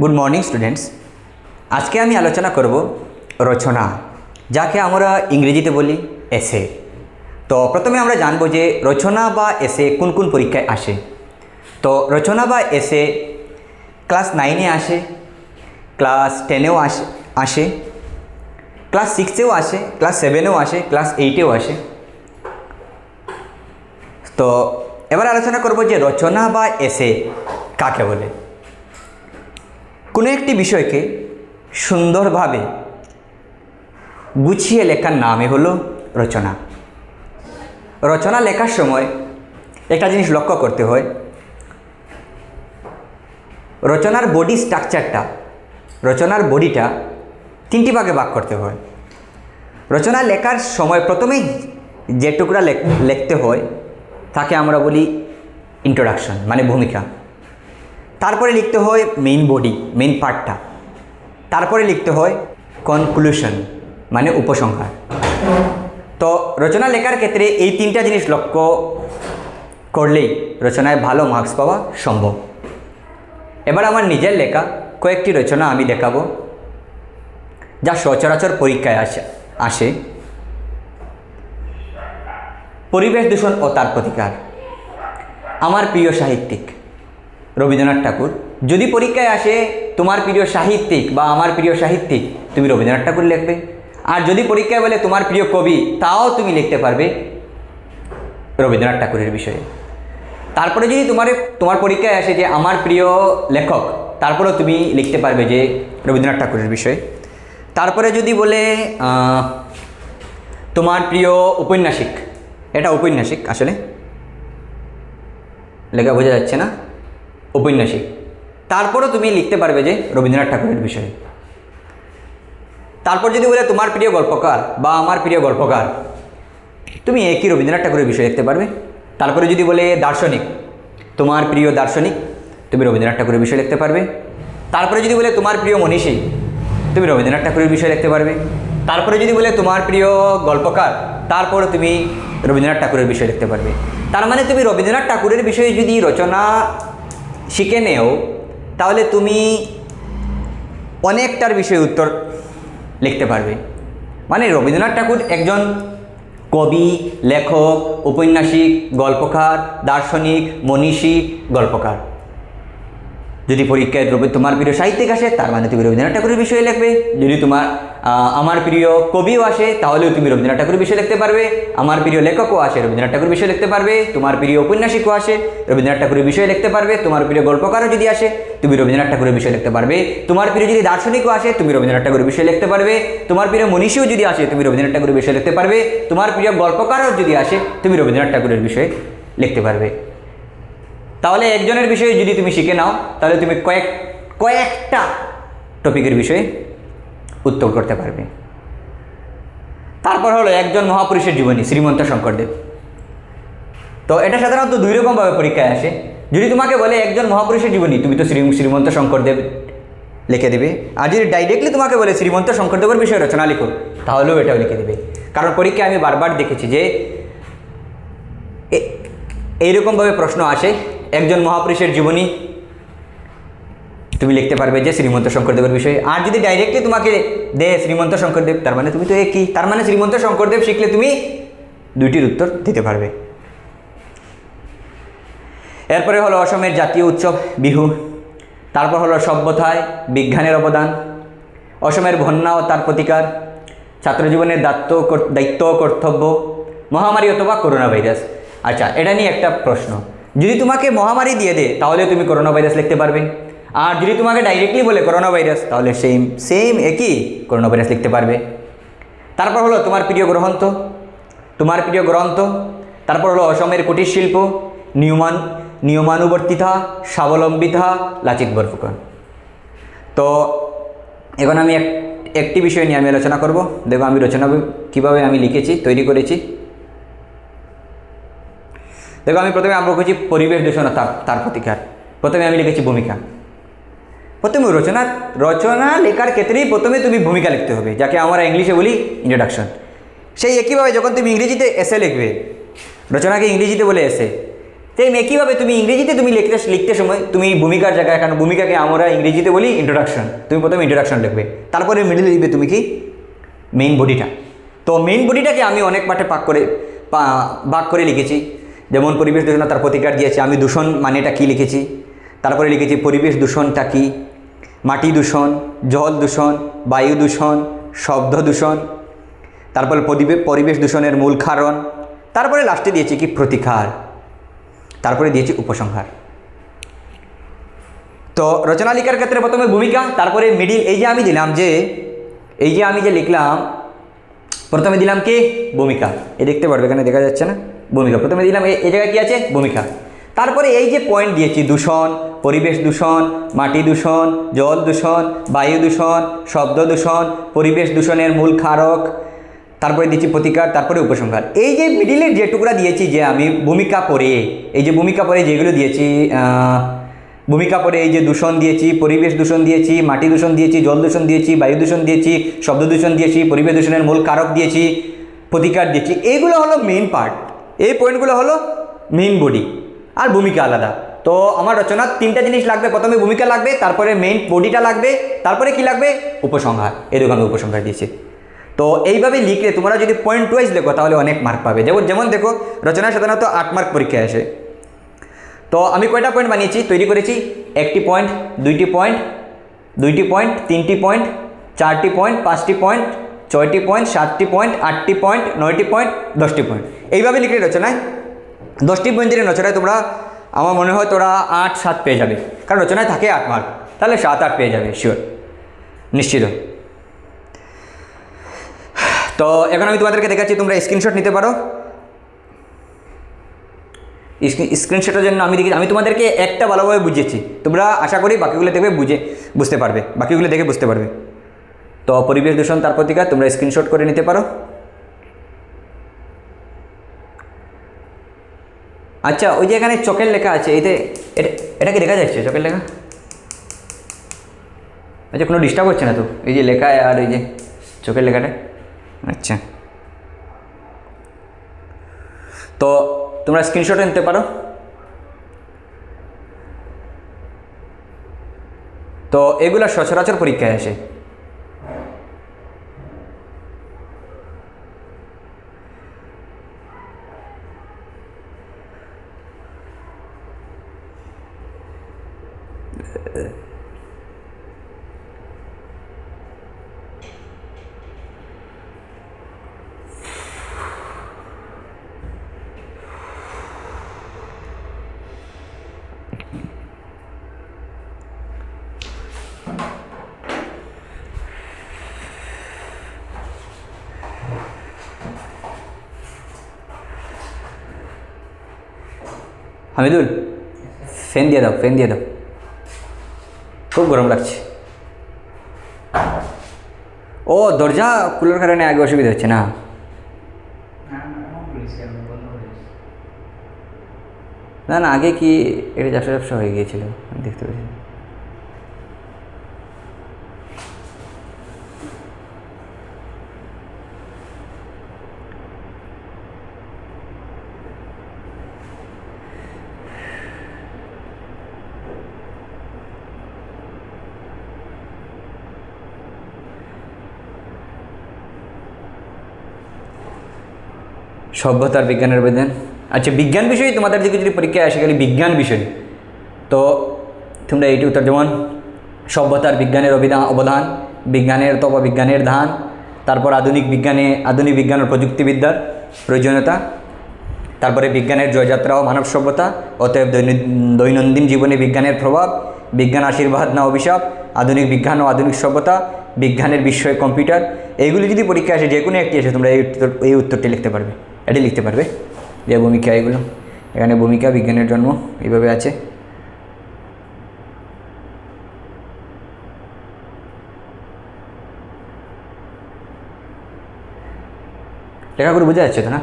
Good morning students আজকে আমি আলোচনা করব রচনা, যাকে আমরা ইংরেজিতে বলি এসে তো প্রথমে আমরা জানব যে রচনা বা এসে কোন কোন পরীক্ষায় আসে। তো রচনা বা এসে ক্লাস নাইনে আসে ক্লাস টেনেও আসে আসে ক্লাস সিক্সেও আসে ক্লাস সেভেনেও আসে ক্লাস এইটেও আসে। তো এবার আলোচনা করব যে রচনা বা এসে কাকে বলে। কোনো একটি বিষয়কে সুন্দরভাবে গুছিয়ে লেখার নামই হলো রচনা। রচনা লেখার সময় একটা জিনিস লক্ষ্য করতে হয়। রচনার বডি স্ট্রাকচারটা রচনার বডিটা তিনটি ভাগে ভাগ করতে হয়। রচনা লেখার সময় প্রথমেই যে টুকরা লেখ- লিখতে হয়, তাকে আমরা বলি ইন্ট্রোডাকশন মানে ভূমিকা। তারপরে লিখতে হয় মেইন বডি মেইন পার্টটা তারপরে লিখতে হয় কনক্লুশন মানে উপসংহার। তো রচনা লেখার ক্ষেত্রে এই তিনটা জিনিস লক্ষ্য করলেই রচনায় ভালো মার্কস পাওয়া সম্ভব। এবার আমার নিজের লেখা, কয়েকটি রচনা আমি দেখাবো, যা সচরাচর পরীক্ষায় আসে আসে। পরিবেশ দূষণ ও তার প্রতিকার। আমার প্রিয় সাহিত্যিক রবীন্দ্রনাথ ঠাকুর। যদি পরীক্ষায় আসে তোমার প্রিয় সাহিত্যিক বা আমার প্রিয় সাহিত্যিক, তুমি রবীন্দ্রনাথ ঠাকুর লিখবে। আর যদি পরীক্ষায় বলে তোমার প্রিয় কবি, তাও তুমি লিখতে পারবে রবীন্দ্রনাথ ঠাকুরের বিষয়ে। তারপরে যদি তোমার তোমার পরীক্ষায় আসে যে আমার প্রিয় লেখক, তারপরেও তুমি লিখতে পারবে যে রবীন্দ্রনাথ ঠাকুরের বিষয়ে। তারপরে যদি বলে তোমার প্রিয় উপন্যাসিক, এটা উপন্যাসিক আসলে? লেখা বোঝা যাচ্ছে না? উপন্যাসিক। তারপরও তুমি লিখতে পারবে যে রবীন্দ্রনাথ ঠাকুরের বিষয়ে। তারপর যদি বলে তোমার প্রিয় গল্পকার বা আমার প্রিয় গল্পকার, তুমি একই রবীন্দ্রনাথ ঠাকুরের বিষয়ে লিখতে পারবে। তারপরে যদি বলে দার্শনিক, তোমার প্রিয় দার্শনিক, তুমি রবীন্দ্রনাথ ঠাকুরের বিষয়ে লিখতে পারবে। তারপরে যদি বলে তোমার প্রিয় মনীষী, তুমি রবীন্দ্রনাথ ঠাকুরের বিষয়ে লিখতে পারবে। তারপরে যদি বলে তোমার প্রিয় গল্পকার, তারপরে তুমি রবীন্দ্রনাথ ঠাকুরের বিষয়ে লিখতে পারবে। তার মানে তুমি রবীন্দ্রনাথ ঠাকুরের বিষয়ে যদি রচনা শিখে নেও, তাহলে তুমি অনেকটার বিষয়ে উত্তর লিখতে পারবে। মানে রবীন্দ্রনাথ ঠাকুর একজন কবি, লেখক, উপন্যাসিক, গল্পকার, দার্শনিক, মনীষী, গল্পকার। যদি পরীক্ষায় রবি তোমার প্রিয় সাহিত্যিক আসে, তার মানে তুমি রবীন্দ্রনাথ ঠাকুরের বিষয়ে লিখবে। যদি তোমার আমার প্রিয় কবিও আসে, তাহলেও তুমি রবীন্দ্রনাথ ঠাকুরের বিষয়ে লিখতে পারবে। আমার প্রিয় লেখকও আসে রবীন্দ্রনাথ ঠাকুরের বিষয়ে লিখতে পারবে। তোমার প্রিয় উপন্যাসিকও আসে রবীন্দ্রনাথ ঠাকুরের বিষয়ে লিখতে পারবে। তোমার প্রিয় গল্পকারও যদি আসে, তুমি রবীন্দ্রনাথ ঠাকুরের বিষয়ে লিখতে পারবে। তোমার প্রিয় যদি দার্শনিকও আসে, তুমি রবীন্দ্রনাথ ঠাকুরের বিষয়ে লিখতে পারবে। তোমার প্রিয় মনীষীও যদি আসে, তুমি রবীন্দ্রনাথ ঠাকুরের বিষয়ে লিখতে পারবে। তোমার প্রিয় গল্পকারও যদি আসে, তুমি রবীন্দ্রনাথ ঠাকুরের বিষয়ে লিখতে পারবে। তাহলে একজনের বিষয়ে যদি তুমি শিখে নাও, তাহলে তুমি কয়েক, কয়েকটা টপিকের বিষয়ে উত্তর করতে পারবে। তারপর হলো একজন মহাপুরুষের জীবনী, শ্রীমন্ত শঙ্করদেব। তো এটা সাধারণত দুই রকমভাবে পরীক্ষায় আসে। যদি তোমাকে বলে একজন মহাপুরুষের জীবনী, তুমি তো শ্রী শ্রীমন্ত শঙ্করদেব লিখে দেবে। আর যদি ডাইরেক্টলি তোমাকে বলে শ্রীমন্ত শঙ্করদেবের বিষয়ে রচনা লিখো, তাহলেও এটাও লিখে দেবে। কারণ পরীক্ষায় আমি বারবার দেখেছি যে এইরকমভাবে প্রশ্ন আসে একজন মহাপুরুষের জীবনী তুমি লিখতে পারবে যে শ্রীমন্ত শঙ্করদেবের বিষয়ে। আর যদি ডাইরেক্টলি তোমাকে দে শ্রীমন্ত শঙ্করদেব, তার মানে তুমি তো একই। তার মানে শ্রীমন্ত শঙ্করদেব শিখলে তুমি দুইটির উত্তর দিতে পারবে। এরপরে হলো অসমের জাতীয় উৎসব, বিহু। তারপর হলো সভ্যতায় বিজ্ঞানের অবদান, অসমের বন্যা ও তার প্রতিকার, ছাত্রজীবনের দায়িত্ব দায়িত্ব কর্তব্য, মহামারী অথবা করোনা ভাইরাস। আচ্ছা এটা নিয়ে একটা প্রশ্ন। যদি তোমাকে মহামারী দিয়ে দেয়, তাহলে তুমি করোনা ভাইরাস লিখতে পারবে। আর যদি তোমাকে ডাইরেক্টলি বলে করোনা ভাইরাস তাহলে সেম সেম একই করোনা ভাইরাস লিখতে পারবে। তারপর হলো তোমার প্রিয় গ্রন্থ। তোমার প্রিয় গ্রন্থ। তারপর হলো অসমের কুটির শিল্প, নিয়মান, নিয়মানুবর্তিতা, স্বাবলম্বিতা, লাচিত বরফুকন। তো এখন আমি এক একটি বিষয় নিয়ে আমি আলোচনা করব। দেখো আমি রচনা কীভাবে আমি লিখেছি, তৈরি করেছি। দেখো, আমি প্রথমে আমরা করছি পরিবেশ দূষণ তার তার প্রতিকার। প্রথমে আমি লিখেছি ভূমিকা। প্রথমে রচনা রচনা লেখার ক্ষেত্রেই প্রথমে তুমি ভূমিকা লিখতে হবে, যাকে আমরা ইংলিশে বলি ইন্ট্রোডাকশন সেই একইভাবে যখন তুমি ইংরেজিতে এসে লিখবে, রচনাকে ইংরেজিতে বলে এসে সেই একইভাবে তুমি ইংরেজিতে তুমি লিখতে লিখতে সময় তুমি ভূমিকার জায়গায়, কারণ ভূমিকাকে আমরা ইংরেজিতে বলি ইন্ট্রোডাকশন তুমি প্রথমে ইন্ট্রোডাকশন লিখবে, তারপরে মিডিলে লিখবে তুমি কি? মেইন বডিটা তো মেইন বডিটাকে আমি অনেক পাঠে পাক করে ভাগ করে লিখেছি। যেমন পরিবেশ দূষণ তার প্রতিকার দিয়েছে, আমি দূষণ মানেটা কি লিখেছি? তারপরে লিখেছি, পরিবেশ দূষণটা কী? মাটি দূষণ, জল দূষণ, বায়ু দূষণ, শব্দ দূষণ, তারপরে পরিবেশ দূষণের মূল কারণ, তারপরে লাস্টে দিয়েছি কি? প্রতিকার, তারপরে দিয়েছি উপসংহার। তো রচনা লেখার ক্ষেত্রে প্রথমে ভূমিকা, তারপরে মিডিল এই যে আমি দিলাম যে, এই যে আমি যে লিখলাম, প্রথমে দিলাম কি? ভূমিকা। এই দেখতে পারবে, এখানে দেখা যাচ্ছে না? ভূমিকা। প্রথমে দিলাম এই জায়গায় কী আছে? ভূমিকা। তারপরে এই যে পয়েন্ট দিয়েছি, দূষণ, পরিবেশ দূষণ, মাটি দূষণ, জল দূষণ, বায়ু দূষণ, শব্দ দূষণ, পরিবেশ দূষণের মূল কারক, তারপরে দিচ্ছি প্রতিকার, তারপরে উপসংহার। এই যে মিডিলের যে টুকরা দিয়েছি যে আমি ভূমিকা পরে এই যে ভূমিকা পরে যেগুলো দিয়েছি ভূমিকা পরে এই যে দূষণ দিয়েছি, পরিবেশ দূষণ দিয়েছি, মাটি দূষণ দিয়েছি, জল দূষণ দিয়েছি, বায়ু দূষণ দিয়েছি, শব্দ দূষণ দিয়েছি, পরিবেশ দূষণের মূল কারক দিয়েছি, প্রতিকার দিয়েছি এইগুলো হলো মেন পার্ট এই পয়েন্টগুলো হলো মেইন বডি আর ভূমিকা আলাদা। তো আমার রচনার তিনটা জিনিস লাগবে। প্রথমে ভূমিকা লাগবে, তারপরে মেইন বডিটা লাগবে, তারপরে কি লাগবে? উপসংহার। এরকম আমি উপসংহার দিয়েছি। তো এইভাবে লিখলে তোমরা যদি পয়েন্ট ওয়াইজ লেখো, তাহলে অনেক মার্ক পাবে। যেমন যেমন দেখো রচনা সাধারণত আট মার্ক পরীক্ষায় আসে। তো আমি কয়টা পয়েন্ট বানিয়েছি? তৈরি করেছি একটি পয়েন্ট দুইটি পয়েন্ট দুইটি পয়েন্ট তিনটি পয়েন্ট চারটি পয়েন্ট পাঁচটি পয়েন্ট ছয়টি পয়েন্ট সাতটি পয়েন্ট আটটি পয়েন্ট নয়টি পয়েন্ট দশটি পয়েন্ট এইভাবে লিখলে রচনায় দশটি পয়েন্টের রচনায় তোমরা, আমার মনে হয় তোরা আট, সাত পেয়ে যাবে। কারণ রচনায় থাকে আট মার্ক তাহলে সাত, আট পেয়ে যাবে শিওর নিশ্চিত। তো এখন আমি তোমাদেরকে দেখাচ্ছি, তোমরা স্ক্রিনশট নিতে পারো। স্ক্রিনশটের জন্য আমি দেখি, আমি তোমাদেরকে একটা ভালোভাবে বুঝিয়েছি। তোমরা আশা করি বাকিগুলো দেখবে, বুঝে, বুঝতে পারবে। বাকিগুলো দেখে বুঝতে পারবে। তো পরিবেশ দূষণ, তার প্রতিকার তোমরা স্ক্রিনশট করে নিতে পারো। আচ্ছা ওই যে এখানে চকের লেখা আছে এতে এটা কি দেখা যাচ্ছে চকের লেখা? আচ্ছা কোনো ডিস্টার্ব হচ্ছে না তো? এই যে লেখা আর এই যে চোখের লেখাটা। আচ্ছা। তো তোমরা স্ক্রিনশট নিতে পারো। তো এগুলো সচরাচর পরীক্ষায় আসে। হামিদুল ফ্যান দিয়ে দাও ফ্যান দিয়ে দাও খুব গরম লাগছে। ও, দরজা খোলার কারণে আগে অসুবিধা হচ্ছে না? না না, আগে কি এটা ব্যবসা হয়ে গিয়েছিল? দেখতে পেয়েছি সভ্যতার বিজ্ঞানের অবদান আচ্ছা বিজ্ঞান বিষয়ে তোমাদের দিকে যদি পরীক্ষায় আসে গেলে বিজ্ঞান বিষয়। তো তোমরা এইটি উত্তর যেমন সভ্যতার বিজ্ঞানের অবিধান অবদান বিজ্ঞানের তপ, বিজ্ঞানের ধান, তারপর আধুনিক বিজ্ঞানে, আধুনিক বিজ্ঞান ও প্রযুক্তিবিদ্যার প্রয়োজনীয়তা, তারপরে বিজ্ঞানের জয়যাত্রা ও মানব সভ্যতা, অতএব দৈনন্দিন জীবনে বিজ্ঞানের প্রভাব, বিজ্ঞান আশীর্বাদ না অভিশাপ, আধুনিক বিজ্ঞান ও আধুনিক সভ্যতা, বিজ্ঞানের বিস্ময় কম্পিউটার, এইগুলি যদি পরীক্ষা আসে, যে কোনো একটি আসে, তোমরা এই উত্তর, এই উত্তরটি লিখতে পারবে। এটি লিখতে পারবে যে ভূমিকা এগুলো। এখানে ভূমিকা বিজ্ঞানের জন্ম এইভাবে আছে। লেখা করে বোঝা যাচ্ছে তো না?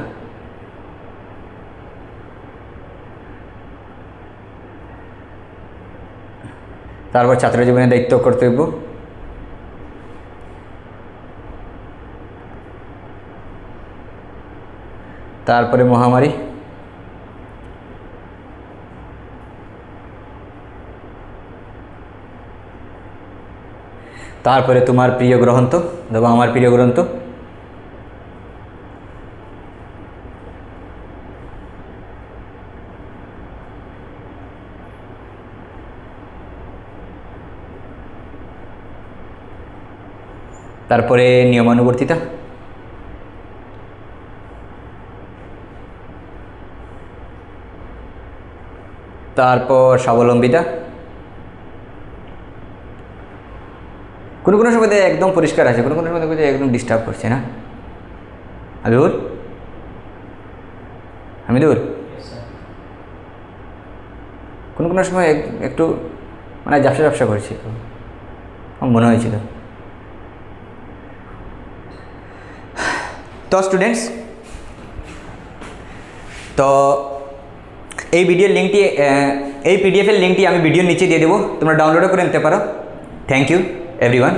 তারপর ছাত্র জীবনের দায়িত্ব, কর্তব্য। তারপরে মহামারী। তারপরে তোমার প্রিয় গ্রন্থ দেবো আমার প্রিয় গ্রন্থ। তারপরে নিয়মানুবর্তিতা। তারপর স্বাবলম্বিতা কোনো কোনো সময় একদম পরিষ্কার আছে কোনো কোনো সময় দেখবে একদম ডিস্টার্ব করছে না? হাবিবুল হামিদুল কোনো কোনো সময় এক- একটু মানে ব্যবসা ব্যবসা করছে আমার মনে হয়েছিল। তো স্টুডেন্টস তো এই ভিডিওর লিঙ্কটি এই পিডিএফের লিঙ্কটি আমি ভিডিওর নিচে দিয়ে দেবো। তোমরা ডাউনলোডও করে নিতে পারো। Thank you everyone